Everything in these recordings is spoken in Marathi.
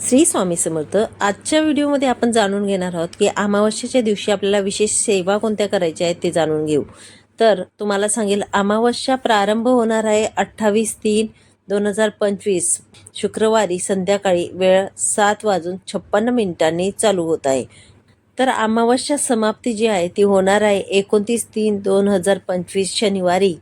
श्री स्वामी समर्थ आजच्या व्हिडिओमध्ये आपण जाणून घेणार आहोत की अमावस्येच्या दिवशी आपल्याला विशेष सेवा कोणत्या करायच्या आहेत ते जाणून घेऊ. तर तुम्हाला सांगेल अमावस्या प्रारंभ होणार आहे अठ्ठावीस तीन दोन हजार पंचवीस. शुक्रवारी संध्याकाळी वेळ सात वाजून छप्पन्न मिनिटांनी चालू होत आहे. तर अमावस्या समाप्ती जी आहे ती होणार आहे एकोणतीस तीन दोन हजार पंचवीस शनिवारी.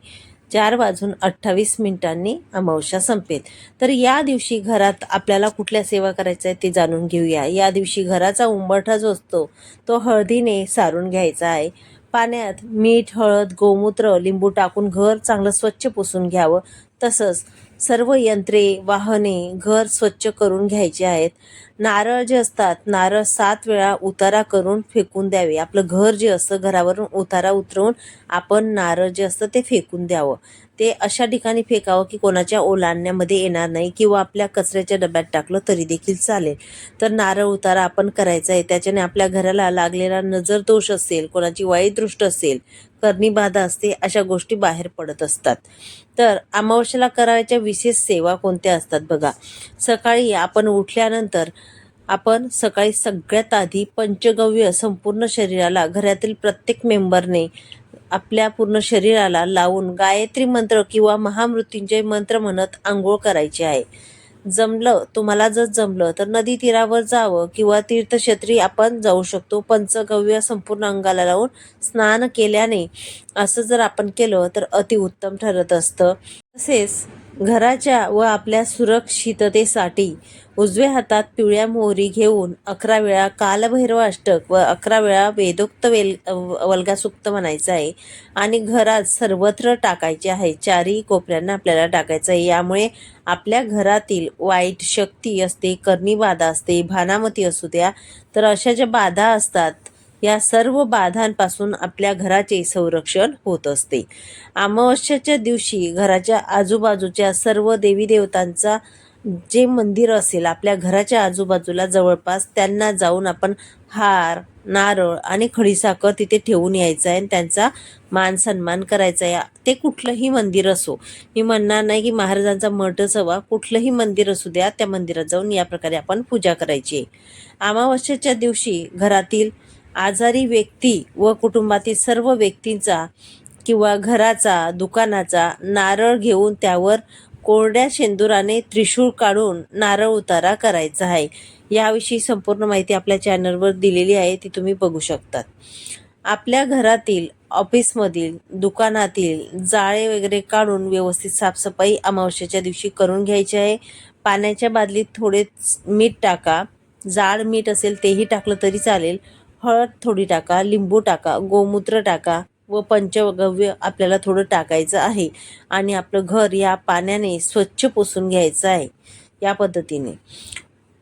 चार वाजून अठ्ठावीस मिनिटांनी अमावस्या संपेल. तर या दिवशी घरात आपल्याला कुठल्या सेवा करायच्या आहेत ते जाणून घेऊया. या दिवशी घराचा उंबरठा जो असतो तो हळदीने सारून घ्यायचा आहे. पाण्यात मीठ हळद गोमूत्र लिंबू टाकून घर चांगलं स्वच्छ पुसून घ्यावं. तसंच सर्व यंत्रे वाहने घर स्वच्छ करून घ्यायचे आहेत. नारळ जे असतात नारळ सात वेळा उतारा करून फेकून द्यावे. आपलं घर जे असतं घरावरून उतारा उतरवून आपण नारळ जे असतं ते फेकून द्यावं. ते अशा ठिकाणी फेकावं की कोणाच्या ओलांडण्यामध्ये येणार नाही किंवा आपल्या कचऱ्याच्या डब्यात टाकलं तरी देखील चालेल. तर नारळ उतारा आपण करायचा आहे. त्याच्याने आपल्या घराला लागलेला नजर दोष असेल कोणाची वाईट दृष्ट असेल करणी बाधा असते अशा गोष्टी बाहेर पडत असतात. तर अमावस्याला करायच्या विशेष सेवा कोणत्या असतात बघा. सकाळी आपण उठल्यानंतर आपण सकाळी सगळ्यात आधी पंचगव्य संपूर्ण शरीराला घरातील प्रत्येक मेंबरने आपल्या पूर्ण शरीराला लावून गायत्री मंत्र किंवा महामृत्युंजय मंत्र म्हणत आंघोळ करायची आहे. जमलं तुम्हाला जर जमलं तर नदी तीरावर जावं किंवा तीर्थक्षेत्री आपण जाऊ शकतो. पंचगव्य संपूर्ण अंगाला लावून स्नान केल्याने असं जर आपण केलं तर अतिउत्तम ठरत असतं. तसेच घराच्या व आपल्या सुरक्षिततेसाठी उजव्या हातात पिवळ्या मोहरी घेऊन अकरा वेळा कालभैरव अष्टक व अकरा वेळा वेदोक्त वेल वल्गासुक्त म्हणायचं आहे. आणि घरात सर्वत्र टाकायचे आहे. चारही कोपऱ्यांना आपल्याला टाकायचं आहे. यामुळे आपल्या घरातील वाईट शक्ती असते कर्णी बाधा असते भानामती असू द्या तर अशा ज्या बाधा असतात या सर्व बाधांपासून आपल्या घराचे संरक्षण होत असते. अमावस्याच्या दिवशी घराच्या आजूबाजूच्या सर्व देवी देवतांचा जे मंदिर असेल आपल्या घराच्या आजूबाजूला जवळपास त्यांना जाऊन आपण हार नारळ आणि खडीसाखर तिथे ठेवून यायचं आहे आणि त्यांचा मान सन्मान करायचा आहे. ते कुठलंही मंदिर असो मी म्हणणार नाही की महाराजांचा मठच हवा कुठलंही मंदिर असू द्या त्या मंदिरात जाऊन या प्रकारे आपण पूजा करायची अमावस्येच्या दिवशी घरातील आजारी व्यक्ती व कुटुंबातील सर्व व्यक्तींचा किंवा घराचा दुकानाचा नारळ घेऊन त्यावर कोरड्या शेंदुराने त्रिशूळ काढून नारळ उतारा करायचा आहे. याविषयी संपूर्ण माहिती आपल्या चॅनलवर दिलेली आहे ती तुम्ही बघू शकतात. आपल्या घरातील ऑफिसमधील दुकानातील जाळे वगैरे काढून व्यवस्थित साफसफाई अमावस्याच्या दिवशी करून घ्यायची आहे. पाण्याच्या बादलीत थोडे मीठ टाका. जाड मीठ असेल तेही टाकलं तरी चालेल. हळद थोडी टाका लिंबू टाका गोमूत्र टाका व पंचगव्य आपल्याला थोडं टाकायचं आहे. आणि आपलं घर या पाण्याने स्वच्छ पुसून घ्यायचं आहे या पद्धतीने.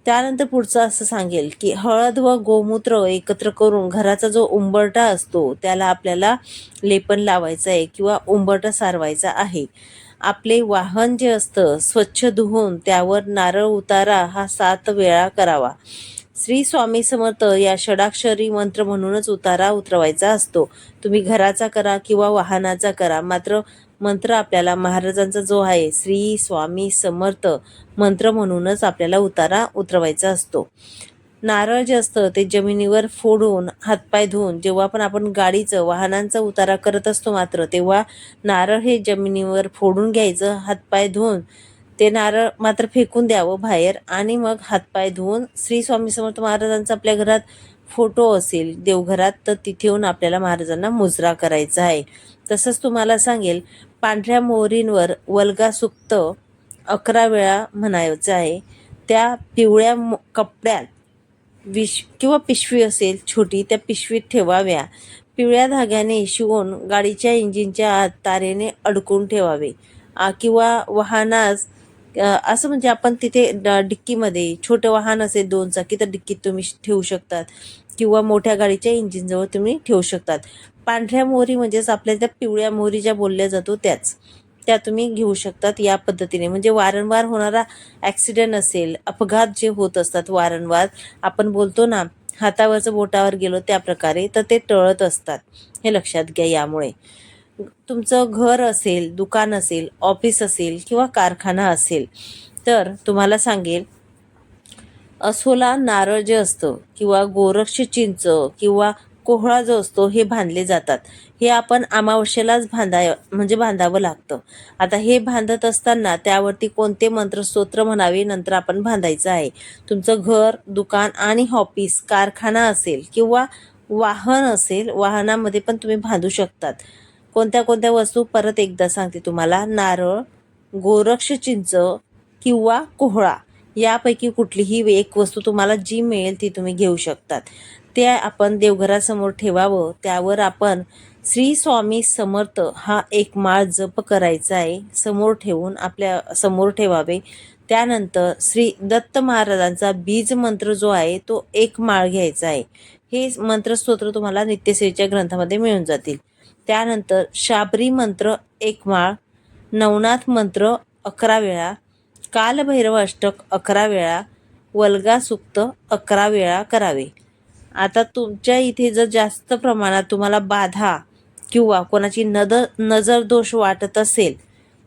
त्यानंतर पुढचं असं सांगेल की हळद व गोमूत्र एकत्र करून घराचा जो उंबरटा असतो त्याला आपल्याला लेपन लावायचं आहे किंवा उंबरटा सारवायचा आहे. आपले वाहन जे असतं स्वच्छ धुवून त्यावर नारळ उतारा हा सात वेळा करावा. श्री स्वामी समर्थ या षडाक्षरी मंत्र म्हणूनच उतारा उतरवायचा असतो. तुम्ही घराचा करा किंवा वाहनाचा करा. मात्र मंत्र आपल्याला महाराजांचा जो आहे श्री स्वामी समर्थ मंत्र म्हणूनच आपल्याला उतारा उतरवायचा असतो. नारळ जे असतं ते जमिनीवर फोडून हातपाय धुवून जेव्हा पण आपण गाडीचं वाहनांचा उतारा करत असतो मात्र तेव्हा नारळ हे जमिनीवर फोडून घ्यायचं हातपाय धुवून ते नारळ मात्र फेकून द्यावं बाहेर आणि मग हातपाय धुवून श्री स्वामी समर्थ महाराजांचा आपल्या घरात फोटो असेल देवघरात तर तिथे येऊन आपल्याला महाराजांना मुजरा करायचा आहे. तसंच तुम्हाला सांगेल पांढऱ्या मोहरींवर वल्गा सुक्त अकरा वेळा म्हणायचं आहे. त्या पिवळ्या कपड्यात विश किंवा पिशवी असेल छोटी त्या पिशवीत ठेवाव्या. पिवळ्या धाग्याने शिवून गाडीच्या इंजिनच्या आत तारेने अडकून ठेवावे. किंवा वाहनास असं म्हणजे आपण तिथे डिक्कीमध्ये छोटं वाहन असेल दोन चाकी तर डिक्कीत तुम्ही ठेवू शकतात. किंवा मोठ्या गाडीच्या इंजिनजवळ तुम्ही ठेवू शकतात. पांढऱ्या मोहरी म्हणजेच आपल्या त्या पिवळ्या मोहरी ज्या बोलल्या जातो त्याच. त्या तुम्ही घेऊ शकतात या पद्धतीने. म्हणजे वारंवार होणारा ॲक्सिडेंट असेल अपघात जे होत असतात वारंवार आपण बोलतो ना हातावरचं बोटावर गेलो त्या प्रकारे तर ते टळत असतात. हे लक्षात घ्या यामुळे. तुमचं घर असेल दुकान असेल ऑफिस असेल किंवा कारखाना असेल तर तुम्हाला सांगेल असोला नारळ जे असतं किंवा गोरक्ष चिंच किंवा कोहळा जो असतो हे बांधले जातात. हे आपण अमावस्येलाच बांधाय म्हणजे बांधावं लागतं. आता हे बांधत असताना त्यावरती कोणते मंत्रस्तोत्र म्हणावे नंतर आपण बांधायचं आहे. तुमचं घर दुकान आणि ऑफिस कारखाना असेल किंवा वाहन असेल वाहनामध्ये पण तुम्ही बांधू शकतात. कोणत्या कोणत्या वस्तू परत एकदा सांगते तुम्हाला. नारळ गोरक्ष चिंच किंवा कोहळा. यापैकी कुठलीही एक वस्तू तुम्हाला जी मिळेल ती तुम्ही घेऊ शकतात. ते आपण देवघरासमोर ठेवावं. त्यावर आपण श्री स्वामी समर्थ हा एक माळ जप करायचा आहे. समोर ठेवून आपल्यासमोर ठेवावे. त्यानंतर श्री दत्त महाराजांचा बीज मंत्र जो आहे तो एक माळ घ्यायचा आहे. हे मंत्रस्तोत्र तुम्हाला नित्यश्रीच्या ग्रंथामध्ये मिळून जातील. त्यानंतर शाबरी मंत्र एक माळ नवनाथ मंत्र अकरा वेळा कालभैरव अष्टक अकरा वेळा वल्गा सुक्त अकरा वेळा करावे. आता तुमच्या इथे जर जास्त प्रमाणात तुम्हाला बाधा किंवा कोणाची नद नजर दोष वाटत असेल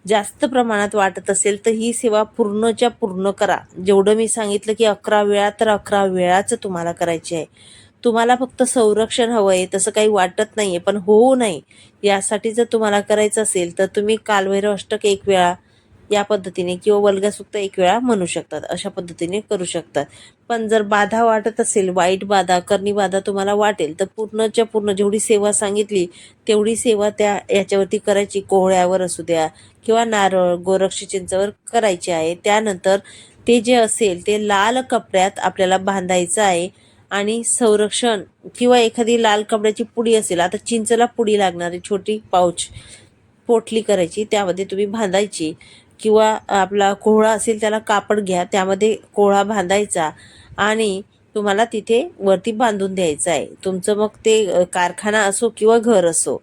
जास्त प्रमाणात वाटत असेल तर ही सेवा पूर्णच्या पूर्ण करा. जेवढं मी सांगितलं की अकरा वेळा तर अकरा वेळाच तुम्हाला करायची आहे. तुम्हाला फक्त संरक्षण हवं आहे तसं काही वाटत नाही आहे पण होऊ नये. यासाठी जर तुम्हाला करायचं असेल तर तुम्ही कालभैरव अष्टक एक वेळा या पद्धतीने किंवा वल्गसुक्त एक वेळा म्हणू शकतात अशा पद्धतीने करू शकतात. पण जर बाधा वाटत असेल वाईट बाधा करणी बाधा तुम्हाला वाटेल तर पूर्णच्या पूर्ण जेवढी सेवा सांगितली तेवढी सेवा त्या याच्यावरती करायची. कोहळ्यावर असू द्या किंवा नारळ गोरक्ष चिंचावर करायची आहे. त्यानंतर ते जे असेल ते लाल कपड्यात आपल्याला बांधायचं आहे. आणि संरक्षण किंवा एखादी लाल कपड्याची पुडी असेल आता चिंचला पुडी लागणारी छोटी पाऊच पोटली करायची त्यामध्ये तुम्ही बांधायची किंवा आपला कोहळा असेल त्याला कापड घ्या त्यामध्ये कोहळा बांधायचा आणि तुम्हाला तिथे वरती बांधून द्यायचं आहे. तुमचं मग ते कारखाना असो किंवा घर असो.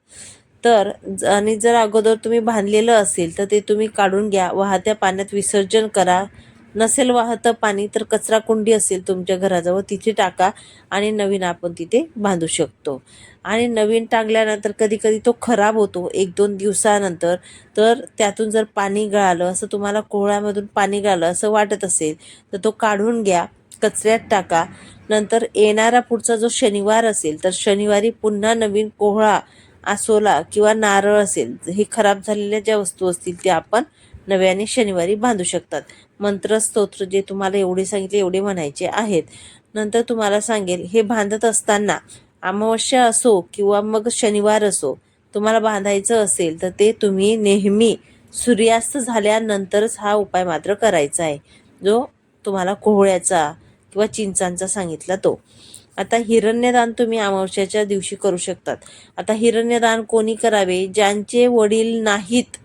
तर ज- आणि जर अगोदर तुम्ही बांधलेलं असेल तर ते तुम्ही काढून घ्या वाहत्या पाण्यात विसर्जन करा. नसेल वाहतं पाणी तर कचरा कुंडी असेल तुमच्या घराजवळ तिथे टाका आणि नवीन आपण तिथे बांधू शकतो. आणि नवीन टाकल्यानंतर कधी कधी तो खराब होतो एक दोन दिवसानंतर. तर त्यातून जर पाणी गळालं असं तुम्हाला कोहळ्यामधून पाणी गळालं असं वाटत असेल तर तो काढून घ्या कचऱ्यात टाका. नंतर येणारा पुढचा जो शनिवार असेल तर शनिवारी पुन्हा नवीन कोहळा आसोला किंवा नारळ असेल हे खराब झालेल्या ज्या वस्तू असतील त्या आपण नव्याने शनिवारी बांधू शकतात. मंत्र स्तोत्र जे तुम्हाला एवढे सांगितले एवढे म्हणायचे आहेत. नंतर तुम्हाला सांगेल हे बांधत असताना अमावस्या असो किंवा मग शनिवार असो तुम्हाला बांधायचं असेल तर ते तुम्ही नेहमी सूर्यास्त झाल्यानंतरच हा उपाय मात्र करायचा आहे. जो तुम्हाला कोहळ्याचा किंवा चिंचांचा सांगितला तो. आता हिरण्यदान तुम्ही अमावस्याच्या दिवशी करू शकतात. आता हिरण्यदान कोणी करावे? ज्यांचे वडील नाहीत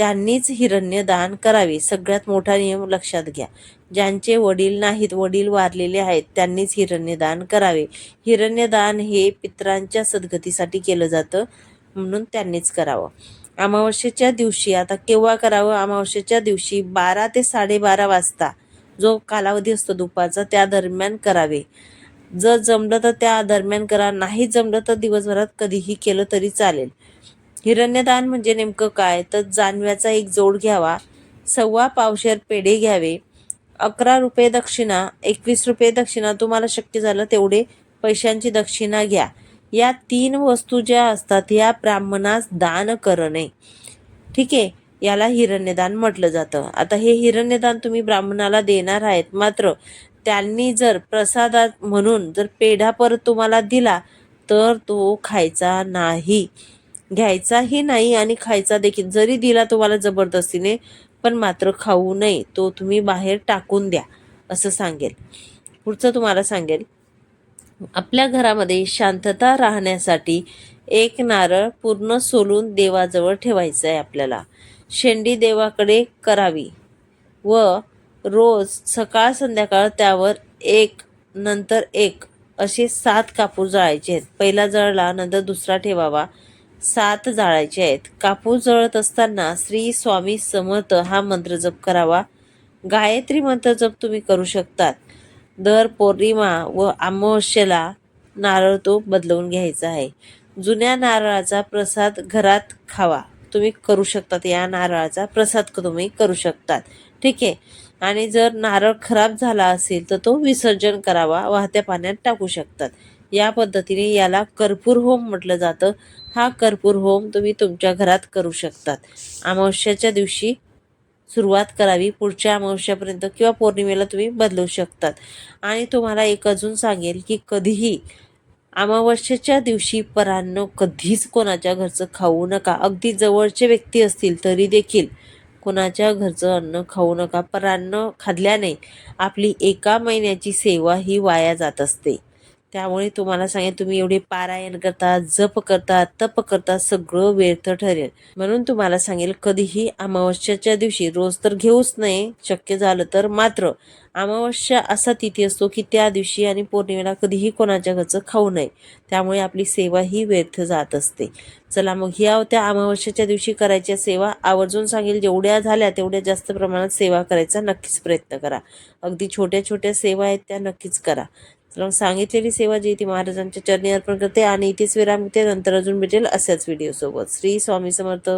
त्यांनीच हिरण्यदान करावे. सगळ्यात मोठा नियम लक्षात घ्या. ज्यांचे वडील नाहीत वडील वारलेले आहेत त्यांनीच हिरण्यदान करावे. हिरण्यदान हे पित्रांच्या सद्गतीसाठी केलं जातं म्हणून त्यांनीच करावं. अमावस्येच्या दिवशी आता केव्हा करावं? अमावस्येच्या दिवशी बारा ते साडेबारा वाजता जो कालावधी असतो दुपारचा त्या दरम्यान करावे. जर जमलं तर त्या दरम्यान करा. नाही जमलं तर दिवसभरात कधीही केलं तरी चालेल. हिरण्यदान म्हणजे नेमकं काय? तर जानव्याचा एक जोड घ्यावा. सव्वा पावशेर पेढे घ्यावे. अकरा रुपये दक्षिणा एकवीस रुपये दक्षिणा तुम्हाला शक्य झालं तेवढे पैशांची दक्षिणा घ्या. या तीन वस्तू ज्या असतात या ब्राह्मणास दान करणे. ठीक आहे? याला हिरण्यदान म्हटलं जातं. आता हे हिरण्यदान तुम्ही ब्राह्मणाला देणार आहेत. मात्र त्यांनी जर प्रसादात म्हणून जर पेढा परत तुम्हाला दिला तर तो खायचा नाही. घ्यायचाही नाही आणि खायचा देखील. जरी दिला तुम्हाला जबरदस्तीने पण मात्र खाऊ नये. तो तुम्ही बाहेर टाकून द्या असं सांगेल. पुढचं तुम्हाला सांगेल. आपल्या घरामध्ये शांतता राहण्यासाठी एक नारळ पूर्ण सोलून देवाजवळ ठेवायचं आहे आपल्याला. शेंडी देवाकडे करावी. व रोज सकाळ संध्याकाळ त्यावर एक नंतर एक असे सात कापूर जळायचे आहेत. पहिला जळला नंतर दुसरा ठेवावा. सात जाळायचे आहेत. कापूर जळत असताना श्री स्वामी समर्थ हा मंत्र जप करावा. गायत्री मंत्र जप तुम्ही करू शकतात. दर पौर्णिमा व अमावस्येला नारळ तो बदलवून घ्यायचा आहे. जुन्या नारळाचा प्रसाद घरात खावा. तुम्ही करू शकतात. या नारळाचा प्रसाद तुम्ही करू शकतात. ठीक आहे? आणि जर नारळ खराब झाला असेल तर तो विसर्जन करावा. वाहत्या पाण्यात टाकू शकतात. या पद्धतीने याला कर्पूर होम म्हटलं जातं. हा कर्पूर होम तुम्ही तुमच्या घरात करू शकतात. अमावस्याच्या दिवशी सुरुवात करावी पुढच्या अमावस्यापर्यंत किंवा पौर्णिमेला तुम्ही बदलू शकतात. आणि तुम्हाला एक अजून सांगेल की कधीही अमावस्येच्या दिवशी परांनो कधीच कोणाच्या घरचं खाऊ नका. अगदी जवळचे व्यक्ती असतील तरी देखील कोणाच्या घरचं अन्न खाऊ नका. परान्न खाल्ल्याने आपली एका महिन्याची सेवा ही वाया जात असते. त्यामुळे तुम्हाला सांगेन तुम्ही एवढे पारायण करता जप करता तप करता सगळं व्यर्थ ठरेल. म्हणून तुम्हाला सांगेल कधीही अमावस्याच्या दिवशी रोज तर घेऊच नाही शक्य झालं तर मात्र. अमावस्या असा तिथी असतो की त्या दिवशी आणि पौर्णिमेला कधीही कोणाच्या घरचं खाऊ नये. त्यामुळे आपली सेवा ही व्यर्थ जात असते. चला मग ह्या होत्या अमावस्याच्या दिवशी करायच्या सेवा. आवर्जून सांगेल जेवढ्या झाल्या तेवढ्या जास्त प्रमाणात सेवा करायचा नक्कीच प्रयत्न करा. अगदी छोट्या छोट्या सेवा आहेत त्या नक्कीच करा. तर मग सांगितलेली सेवा जी ती महाराजांच्या चरणी अर्पण करते आणि इथेच विराम घेते नंतर अजून भेटेल अशाच व्हिडिओसोबत श्री स्वामी समर्थ.